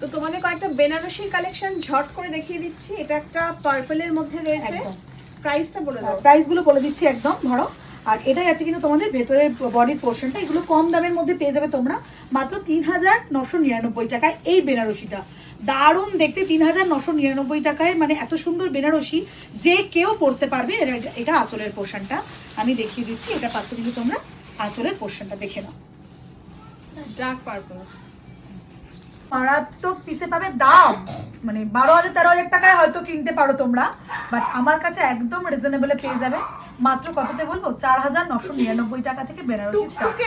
তো তোমাদের কয়েকটা বেনারসি কালেকশন ঝট করে দেখিয়ে দিচ্ছি। এটা একটা পার্পলের মধ্যে রয়েছে। প্রাইসটা বলে দাও। প্রাইসগুলো বলে দিচ্ছি একদম ধরো। আর এটাই আছে কিন্তু তোমাদের ভেতরের বডির পোর্শনটা এগুলো কম দামের মধ্যে পেয়ে যাবে তোমরা। মাত্র তিন হাজার নশো নিরানব্বই টাকায় এই বেনারসিটা। দারুণ দেখতে তিন হাজার নশো নিরানব্বই টাকায়। মানে এত সুন্দর বেনারসি। যে কেউ পড়তে পারবে এটা- এটা আঁচলের পোর্শনটা আমি দেখিয়ে দিচ্ছি এটা পাচ্ছ কিন্তু তোমরা আঁচলের পোর্শনটা দেখে নাও। ডার্ক পার্পল মারাত্মক পিসে পাবে দাম। মানে বারো হাজার, তেরো হাজার টাকায় হয়তো কিনতে পারো তোমরা। বাট আমার কাছে একদম রিজনেবলে পেয়ে যাবে। মাত্র কততে বলব চার হাজার নশো নিরানব্বই টাকা থেকে বেনারসি।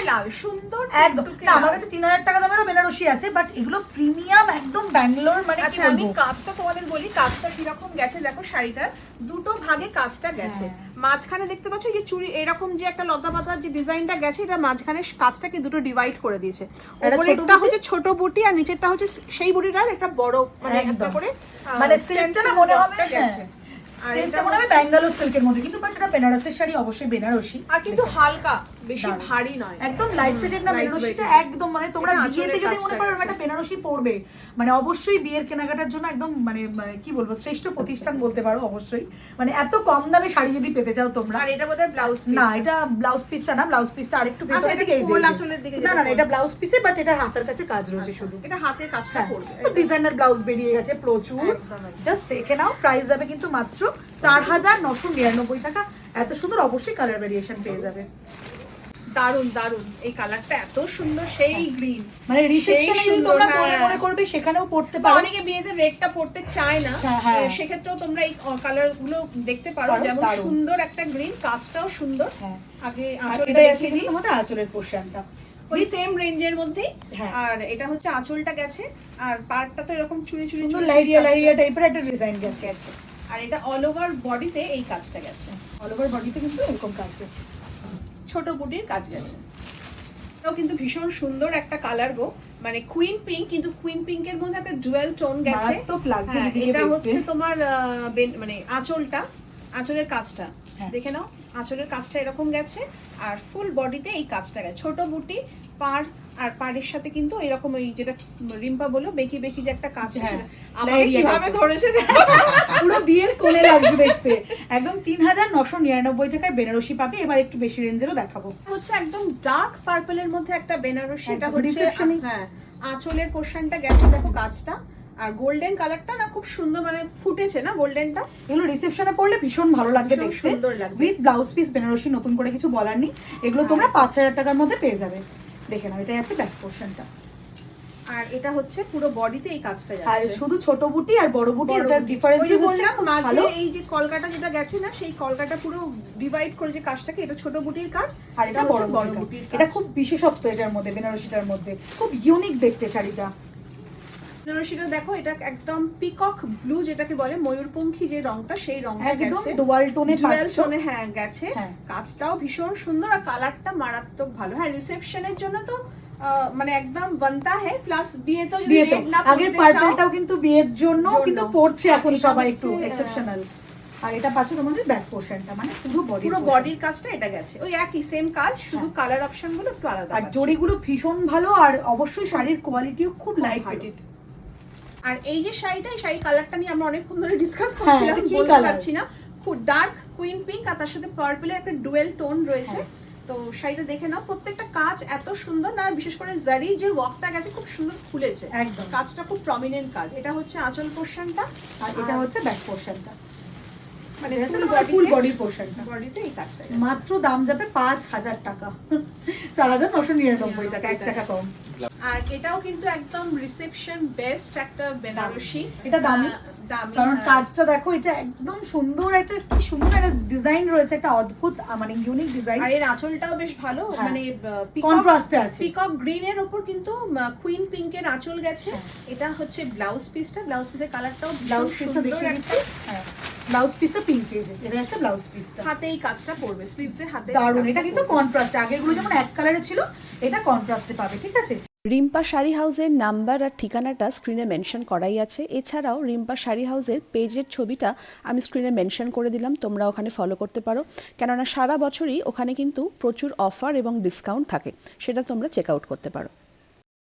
লাল সুন্দর একদম। না আমার কাছে তিন হাজার টাকা দামেরও বেনারসি আছে বাট এগুলো প্রিমিয়াম একদম ব্যাঙ্গালোর মানে আচ্ছা আমি কাজটা তোমাদের বলি কাজটা কীরকম গেছে দেখো শাড়িটার। দুটো ভাগে কাজটা গেছে। হ্যাঁ। মাঝখানে দেখতে পাচ্ছ যে চুড়ি এরকম যে একটা লতা পাতার যে ডিজাইনটা গেছে এটা মাঝখানে কাজটাকে দুটো ডিভাইড করে দিয়েছে। উপরেরটা হচ্ছে ছোট বুটি আর নিচেরটা হচ্ছে সেই বুটিটার একটা বড় মানে একটা করে মানে সিল্কটা মনে হবে গেছে হ্যাঁ। আর এটা মনে হবে ব্যাঙ্গালোর সিল্কের মধ্যে কিন্তু বাট এটা বেনারসের শাড়ি অবশ্যই বেনারসি আর কিন্তু হালকা বেশি ভারী নয়। একদম লাইট ওয়েটেড না বেনারসিটা একদম মানে তোমরা বিয়েতে যদি মনে করো একটা বেনারসি পরবে মানে অবশ্যই বিয়ের কেনাকাটার জন্য একদম মানে মানে কি বলব শ্রেষ্ঠ প্রতিষ্ঠান বলতে পারো অবশ্যই। মানে এত কম দামে শাড়ি যদি পেতে চাও তোমরা। আর এটা বোধহয় ব্লাউজ না এটা ব্লাউজ পিসটা না ব্লাউজ পিসটা আরেকটু আচ্ছা, ভেতরের এটা দিকে এই দিকে না না ব্লাউজ পিসে বাট এটা হাতের কাছে কাজ রয়েছে শুধু। এটা হাতের কাজটা হ্যাঁ, করবে তো ডিজাইনার ব্লাউজ বেরিয়ে গেছে প্রচুর। জাস্ট দেখে নাও প্রাইস যাবে কিন্তু মাত্র চার হাজার নশো নিরানব্বই টাকা। এত সুন্দর অবশ্যই কালার ভেরিয়েশন পেয়ে যাবে। দারুণ দারুণ এই কালারটা এত সুন্দর সেই গ্রিন মানে রিসেপশনে যদি তোমরা পরে হ্যাঁ। মনে করবে সেখানেও পড়তে পারো। অনেকে বিয়েতে রেডটা পড়তে চায় না। হ্যাঁ, হ্যাঁ। এ, সেক্ষেত্রেও তোমরা এই কালারগুলো দেখতে পারো। যেমন সুন্দর একটা গ্রিন কাজটাও সুন্দর। আগে আর আঁচলটা দেখিয়ে দিই। তোমাদের আঁচলের পোর্শনটা ওই সেম রেঞ্জের মধ্যেই হ্যাঁ। আর এটা হচ্ছে আঁচলটা গেছে। আর পার্টটা তো এরকম চুরি চুরি লাইরিয়া লাইরিয়া টাইপের একটা ডিজাইন গেছে গেছে। আর এটা অল ওভার বডিতে এই কাজটা গেছে। অল ওভার বডিতে কিন্তু এরকম কাজ গেছে। ছোট বুটির কাজ গেছে। এটাও কিন্তু ভীষণ সুন্দর একটা কালার গো। মানে কুইন পিঙ্ক কিন্তু কুইন পিঙ্কের মধ্যে একটা ডুয়েল টোন গেছে। তো হ্যাঁ, এটা হচ্ছে তোমার মানে আঁচলটা। আঁচলের কাজটা। হ্যাঁ। দেখে নাও আঁচলের কাজটা এরকম গেছে আর ফুল বডিতে এই কাজটা গেছে। ছোট বুটি পার আর পাড়ের সাথে কিন্তু এরকম ওই যেটা রিম্পা বলল বেকি বেকি যে একটা কাজ হ্যাঁ, আমাকে কীভাবে ধরেছে পুরো বিয়ের কোলে লাগছে দেখতে। একদম তিন হাজার নশো নিরানব্বই টাকায় বেনারসি পাবে এবার একটু বেশি রেঞ্জেরও দেখাবো। হচ্ছে একদম ডার্ক পার্পলের মধ্যে একটা বেনারসি এটা হচ্ছে হ্যাঁ আঁচলের পোর্শনটা গেছে দেখো কাজটা। আর গোল্ডেন কালারটা না খুব সুন্দর মানে ফুটেছে না গোল্ডেনটা এগুলো রিসেপশনে পড়লে ভীষণ ভালো লাগবে দেখতে। সুন্দর লাগবে। উইথ ব্লাউজ পিস বেনারসি নতুন করে কিছু বলার নেই। এগুলো তোমরা পাঁচ হাজার টাকার মধ্যে পেয়ে যাবে। দেখে নাও এটাই আছে ব্যাক পোর্শনটা আর এটা হচ্ছে পুরো বডিতে এই কাজটা যাচ্ছে। আর শুধু ছোট বুটি আর বড় বুটি বুটি। ডিফারেন্স যে বললাম মাঝে এই যে কলকাটা যেটা গেছে না সেই কলকাটা পুরো ডিভাইড করে যে কাজটাকে এটা ছোট বুটির কাজ আর এটা বড় বড় বুটির এটা খুব বিশেষত্ব এটার মধ্যে বেনারসিটার মধ্যে। খুব ইউনিক দেখতে শাড়িটা। বেনারসিটা দেখো এটা একদম পিকক ব্লু যেটাকে বলে ময়ূরপঙ্খী যে রংটা সেই রংটা একদম ডুয়াল টোনে ডুয়েল টোনে হ্যাঁ গেছে হ্যাঁ। কাজটাও ভীষণ সুন্দর আর কালারটা মারাত্মক ভালো হ্যাঁ রিসেপশনের জন্য তো মানে একদম বানতা প্লাস বিয়েতেও যদি red না আগের পার্পলটাও কিন্তু বিয়ের জন্য। কিন্তু পড়ছে এখন সবাই একটু হ্যাঁ। এক্সেপশনাল আর এটা পাচ্ছ তোমাদের ব্যাক পোর্শনটা মানে পুরো বডি পুরো বডির কাজটা এটা গেছে ওই একই সেম কাজ শুধু কালার অপশনগুলো একটু আলাদা হ্যাঁ। আর। জড়িগুলো ভীষণ ভালো আর অবশ্যই শাড়ির কোয়ালিটিও খুব লাইট। ওয়েটেড আর এই যে শাড়িটা এই শাড়ি কালারটা নিয়ে আমরা অনেকক্ষণ ধরে ডিসকাস হ্যাঁ, করছিলাম কি বলতে? পারছি না খুব ডার্ক কুইন পিঙ্ক আর তার সাথে পার্পলের একটা ডুয়েল টোন রয়েছে হ্যাঁ। তো শাড়িটা দেখে নাও প্রত্যেকটা কাজ এত সুন্দর না আর বিশেষ করে জারির যে ওয়ার্কটা গেছে খুব সুন্দর খুলেছে একদম। কাজটা খুব প্রমিনেন্ট কাজ এটা হচ্ছে আঁচল পোর্শনটা আর এটা হচ্ছে ব্যাক পোর্শনটা মানে এটা হচ্ছে full তোমাদের ফুল বডির পোর্শনটা বডিতে এই কাজটা মাত্র দাম যাবে পাঁচ হাজার টাকা। চার হাজার নশো নিরানব্বই টাকা এক টাকা কম। আর এটাও কিন্তু একদম রিসেপশন বেস্ট একটা বেনারসি। এটা দামি? কারণ হ্যাঁ। কাজটা দেখো এটা একদম সুন্দর একটা কি সুন্দর একটা ডিজাইন রয়েছে একটা অদ্ভুত মানে ইউনিক ডিজাইন আর এর আঁচলটাও বেশ ভালো হ্যাঁ। মানে আছে। পিকক গ্রিন এর উপর কিন্তু কুইন পিঙ্কের আঁচল গেছে। হ্যাঁ। এটা হচ্ছে ব্লাউজ পিসটা ব্লাউজ পিসের কালারটাও ব্লাউজ পিসটা দিচ্ছি। হ্যাঁ। ব্লাউজ পিসটা পিঙ্ক এটা হচ্ছে ব্লাউজ পিসটা হাতে এই কাজটা পড়বে স্লিভস এর হাতে দারুণ এটা কিন্তু কন্ট্রাস্ট আগেরগুলো যেমন এক কালারে ছিল এটা কন্ট্রাস্টে পাবে ঠিক আছে? রিম্পা শাড়ি হাউসের নাম্বার আর ঠিকানাটা স্ক্রিনে মেনশন করাই আছে। এছাড়াও রিম্পা শাড়ি হাউসের পেজের ছবিটা আমি স্ক্রিনে মেনশন করে দিলাম তোমরা ওখানে ফলো করতে পারো। কেননা সারা বছরই ওখানে কিন্তু প্রচুর অফার এবং ডিসকাউন্ট থাকে সেটা তোমরা চেক আউট করতে পারো।